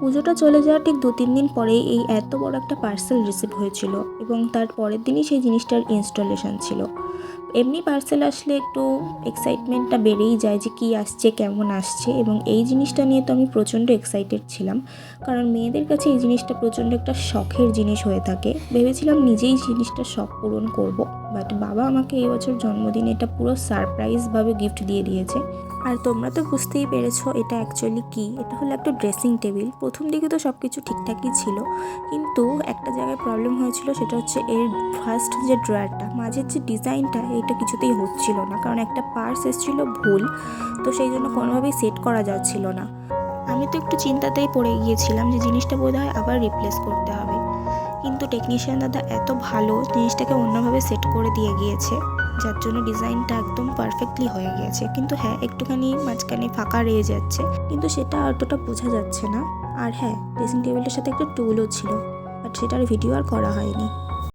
পুজোটা চলে যাওয়ার ঠিক দু তিন দিন পরেই এই এত বড় একটা পার্সেল রিসিভ হয়েছিল এবং তার পরের দিনই সেই জিনিসটার ইনস্টলেশন ছিল। এমনি পার্সেল আসলে একটু এক্সাইটমেন্টটা বেড়েই যায় যে কী আসছে, কেমন আসছে এবং এই জিনিসটা নিয়ে তো আমি প্রচণ্ড এক্সাইটেড ছিলাম। কারণ মেয়েদের কাছে এই জিনিসটা প্রচণ্ড একটা শখের জিনিস হয়ে থাকে। ভেবেছিলাম নিজেই জিনিসটা শখ পূরণ করব। বাট বাবা আমাকে এই বছর জন্মদিনে এটা পুরো সারপ্রাইজভাবে গিফট দিয়ে দিয়েছে। আর তোমরা তো বুঝতেই পেরেছ এটা অ্যাকচুয়ালি কি। এটা হলো একটা ড্রেসিং টেবিল প্রথম দিকে তো সব কিছু ঠিকঠাকই ছিল, কিন্তু একটা জায়গায় প্রবলেম হয়েছিল, সেটা হচ্ছে এর ফার্স্ট যে ড্রয়ারটা মাঝের যে ডিজাইনটা এটা কিছুতেই হচ্ছিল না, কারণ একটা পার্স এসেছিল ভুল, তো সেই জন্য কোনোভাবেই সেট করা যাচ্ছিল না। আমি তো একটু চিন্তাতেই পড়ে গিয়েছিলাম যে জিনিসটা বোধহয় আবার রিপ্লেস করতে হবে। কিন্তু টেকনিশিয়ান দাদা এত ভালো জিনিসটাকে অন্যভাবে সেট করে দিয়ে গিয়েছে, যার জন্য ডিজাইনটা একদম পারফেক্টলি হয়ে গিয়েছে। কিন্তু হ্যাঁ একটুখানি মাঝখানে ফাঁকা রয়ে যাচ্ছে, কিন্তু সেটা অতটা বোঝা যাচ্ছে না। আর হ্যাঁ ড্রেসিং টেবিলটার সাথে একটা টুলও ছিল বাট সেটার ভিডিও আর করা হয়নি।